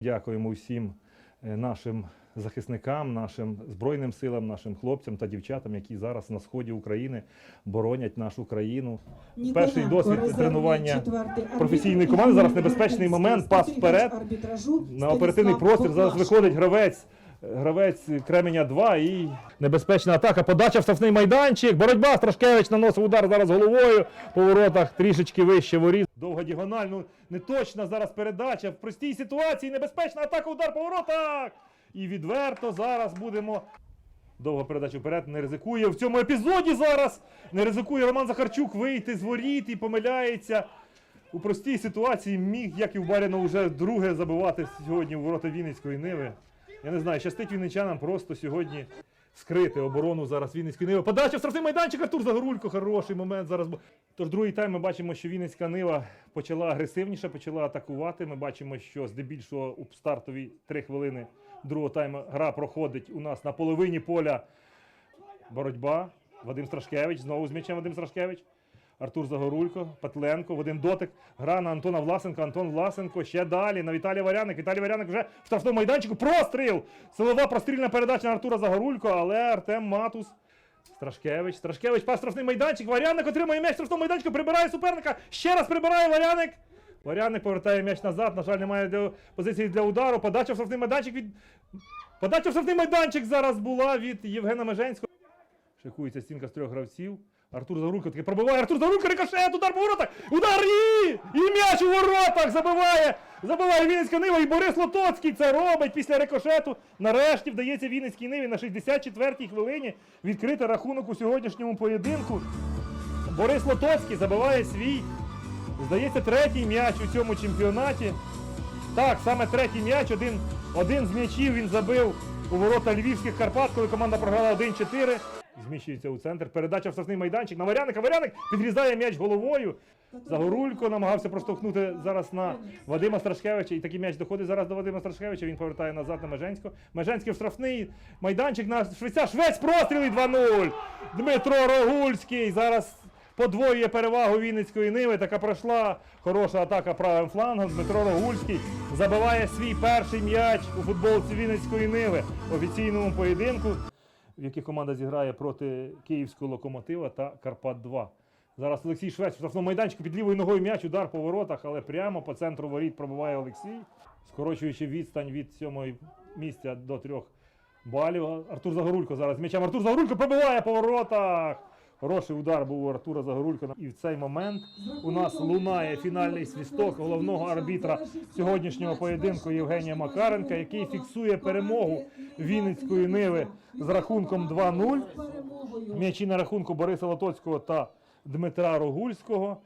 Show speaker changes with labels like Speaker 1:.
Speaker 1: Дякуємо всім е, нашим захисникам, нашим збройним силам, нашим хлопцям та дівчатам, які зараз на сході України боронять нашу країну. Перший досвід тренування професійної команди. Зараз небезпечний момент, пас вперед. На оперативний простір зараз виходить гравець. Гравець Кременя 2 і небезпечна атака. Подача в штрафний майданчик. Боротьба Страшкевич наносив удар зараз головою по воротах трішечки вище воріт. Довга діагональ, ну не точна зараз передача. В простій ситуації небезпечна атака, удар по воротах. І відверто зараз будемо. Довга передача вперед не ризикує. В цьому епізоді зараз не ризикує Роман Захарчук вийти з воріт і помиляється. У простій ситуації міг, як і в Баріна, вже друге забивати сьогодні у ворота Вінницької Ниви. Я не знаю, щастить вінничанам просто сьогодні скрити оборону зараз Вінницької Ниви. Подача в штрафний майданчик, Артур Загорулько, хороший момент зараз. Тож другий тайм ми бачимо, що Вінницька Нива почала агресивніше, почала атакувати. Ми бачимо, що здебільшого у стартові три хвилини другого тайму гра проходить у нас на половині поля боротьба. Вадим Страшкевич, знову з м'ячем Вадим Страшкевич. Артур Загорулько, Петленко в один дотик. Гра на Антона Власенка. Антон Власенко ще далі на Віталія Варяник. Віталій Варяник вже в штрафному майданчику. Простріл! Силова прострільна передача на Артура Загорулько, але Артем Матус. Страшкевич. Страшкевич пас штрафний майданчик. Варяник отримує м'яч в штрафному майданчику, прибирає суперника. Ще раз прибирає Варяник. Варяник повертає м'яч назад. На жаль, немає для- позиції для удару. Подача в штрафний майданчик від. Подача в штрафний майданчик зараз була від Євгена Меженського. Шикується стінка з трьох гравців. Артур Загорулько таки пробиває. Артур Загорулько рикошет, удар по воротах. Удар і! І м'яч у воротах забиває. Забиває Вінницька Нива. І Борис Лотоцький це робить після рикошету. Нарешті вдається Вінницькій Ниві на 64-й хвилині відкрити рахунок у сьогоднішньому поєдинку. Борис Лотоцький забиває свій, здається, третій м'яч у цьому чемпіонаті. Так, саме третій м'яч, один, один з м'ячів він забив у ворота Львівських Карпат, коли команда програла 1-4. Зміщується у центр. Передача в штрафний майданчик на Варяника. Варяник підрізає м'яч головою. Загорулько намагався проштовхнути зараз на Вадима Страшкевича. І такий м'яч доходить зараз до Вадима Страшкевича. Він повертає назад на Меженського. Меженський в штрафний майданчик на Швеця. Швець простріл і 2-0. Дмитро Рогульський зараз подвоює перевагу Вінницької Ниви. Така пройшла хороша атака правим флангом. Дмитро Рогульський забиває свій перший м'яч у футболці Вінницької Ниви офіційному поєдинку, в якій команда зіграє проти Київського локомотива та Карпат 2. Зараз Олексій Швець в штрафному майданчику під лівою ногою м'яч, удар по воротах, але прямо по центру воріт пробиває Олексій, скорочуючи відстань від сьомого місця до трьох балів. Артур Загорулько зараз з м'ячем. Артур Загорулько пробиває по воротах. Хороший удар був у Артура Загорулька. І в цей момент у нас лунає фінальний свісток головного арбітра сьогоднішнього поєдинку Євгенія Макаренка, який фіксує перемогу Вінницької Ниви з рахунком 2-0. М'ячі на рахунку Бориса Лотоцького та Дмитра Рогульського.